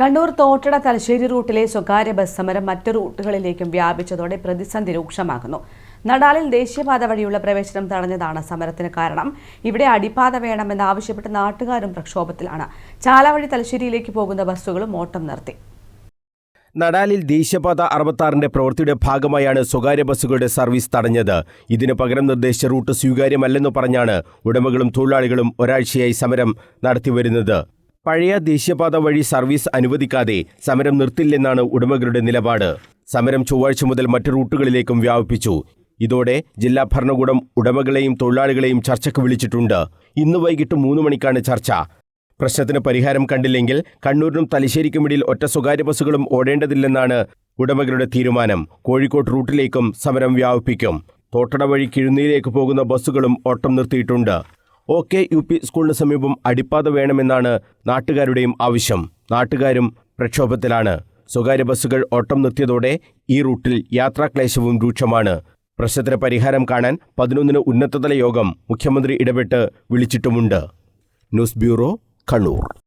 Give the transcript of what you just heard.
കണ്ണൂർ തോട്ടട തലശ്ശേരി റൂട്ടിലെ സ്വകാര്യ ബസ് സമരം മറ്റു റൂട്ടുകളിലേക്കും വ്യാപിച്ചതോടെ പ്രതിസന്ധി രൂക്ഷമാകുന്നു. നടാലിൽ ദേശീയപാത വഴിയുള്ള പ്രവേശനം തടഞ്ഞതാണ് സമരത്തിന് കാരണം. ഇവിടെ അടിപ്പാത വേണമെന്ന് ആവശ്യപ്പെട്ട് നാട്ടുകാരും പ്രക്ഷോഭത്തിലാണ്. ചാല വഴി തലശ്ശേരിയിലേക്ക് പോകുന്ന ബസ്സുകളും ഓട്ടം നിർത്തി. നടാലിൽ ദേശീയപാത അറുപത്താറിന്റെ പ്രവൃത്തിയുടെ ഭാഗമായാണ് സ്വകാര്യ ബസ്സുകളുടെ സർവീസ് തടഞ്ഞത്. ഇതിനു പകരം നിർദ്ദേശിച്ച റൂട്ട് സ്വീകാര്യമല്ലെന്ന് പറഞ്ഞാണ് ഉടമകളും തൊഴിലാളികളും ഒരാഴ്ചയായി സമരം നടത്തിവരുന്നത്. പഴയ ദേശീയപാത വഴി സർവീസ് അനുവദിക്കാതെ സമരം നിർത്തില്ലെന്നാണ് ഉടമകളുടെ നിലപാട്. സമരം ചൊവ്വാഴ്ച മുതൽ മറ്റു റൂട്ടുകളിലേക്കും വ്യാപിപ്പിച്ചു. ഇതോടെ ജില്ലാ ഭരണകൂടം ഉടമകളെയും തൊഴിലാളികളെയും ചർച്ചയ്ക്ക് വിളിച്ചിട്ടുണ്ട്. ഇന്ന് വൈകിട്ട് മൂന്ന് മണിക്കാണ് ചർച്ച. പ്രശ്നത്തിന് പരിഹാരം കണ്ടില്ലെങ്കിൽ കണ്ണൂരിനും തലശ്ശേരിക്കുമിടയിൽ ഒറ്റ സ്വകാര്യ ബസ്സുകളും ഓടേണ്ടതില്ലെന്നാണ് ഉടമകളുടെ തീരുമാനം. കോഴിക്കോട് റൂട്ടിലേക്കും സമരം വ്യാപിപ്പിക്കും. തോട്ടട വഴി കിഴുന്നിയിലേക്ക് പോകുന്ന ബസ്സുകളും ഓട്ടം നിർത്തിയിട്ടുണ്ട്. ഒ കെ യു പി സ്കൂളിന് സമീപം അടിപ്പാത വേണമെന്നാണ് നാട്ടുകാരുടെയും ആവശ്യം. നാട്ടുകാരും പ്രക്ഷോഭത്തിലാണ്. സ്വകാര്യ ബസ്സുകൾ ഓട്ടം നിർത്തിയതോടെ ഈ റൂട്ടിൽ യാത്രാക്ലേശവും രൂക്ഷമാണ്. പ്രശ്നത്തിന് പരിഹാരം കാണാൻ പതിനൊന്നിന് ഉന്നതതല യോഗം മുഖ്യമന്ത്രി ഇടപെട്ട് വിളിച്ചിട്ടുമുണ്ട്. News bureau Kannur.